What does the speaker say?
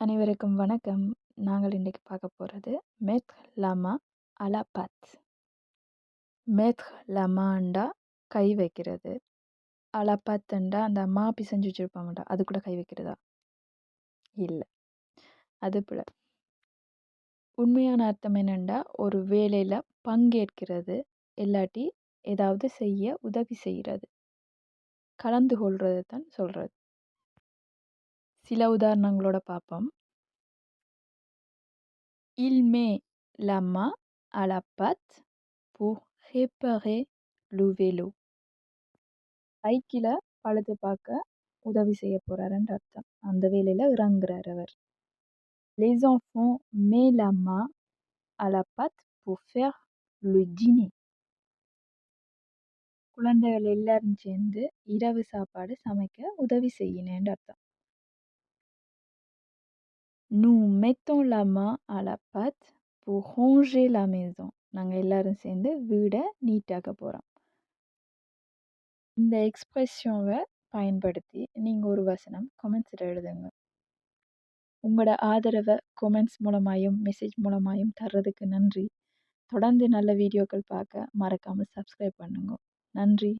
அனைவருக்கும் வணக்கம். நாங்கள் இன்றைக்கு பார்க்க போகிறது மெத் லமா அலா பத். மெத் லமாண்டா கை வைக்கிறது. அலா பத்துண்டா அந்த அம்மா பிசைஞ்சு வச்சுருப்பாங்கடா அது கூட கை வைக்கிறதா? இல்லை. அது போல. உண்மையான அர்த்தம் என்னென்னா ஒரு வேலையில் பங்கேற்கிறது இல்லாட்டி ஏதாவது செய்ய உதவி செய்கிறது. கலந்து கொள்வது தான் சொல்கிறது சில உதாரணங்களோட பார்ப்போம் Il met la main à la pâte pour réparer le vélo. சைக்கிளை பழுது பார்க்க உதவி செய்ய போகிறாருன்ற அர்த்தம் அந்த வேலையில் இறங்குறார் அவர் Les enfants met la main à la pâte pour faire le dîner. குழந்தைகள் எல்லாரும் சேர்ந்து இரவு சாப்பாடு சமைக்க உதவி செய்யினேன்ற அர்த்தம் Nous mettons la main à la pâte pour ranger la maison. நாங்கள் எல்லாரும் சேர்ந்து வீடை நீட்டாக்க போகிறோம் இந்த எக்ஸ்ப்ரெஷனை பயன்படுத்தி நீங்கள் ஒரு வசனம் கொமெண்ட்ஸில் எழுதுங்க. உங்களோட ஆதரவை கொமெண்ட்ஸ் மூலமாயும் மெசேஜ் மூலமாயும் தர்றதுக்கு நன்றி. தொடர்ந்து நல்ல வீடியோக்கள் பார்க்க மறக்காமல் சப்ஸ்கிரைப் பண்ணுங்க. நன்றி.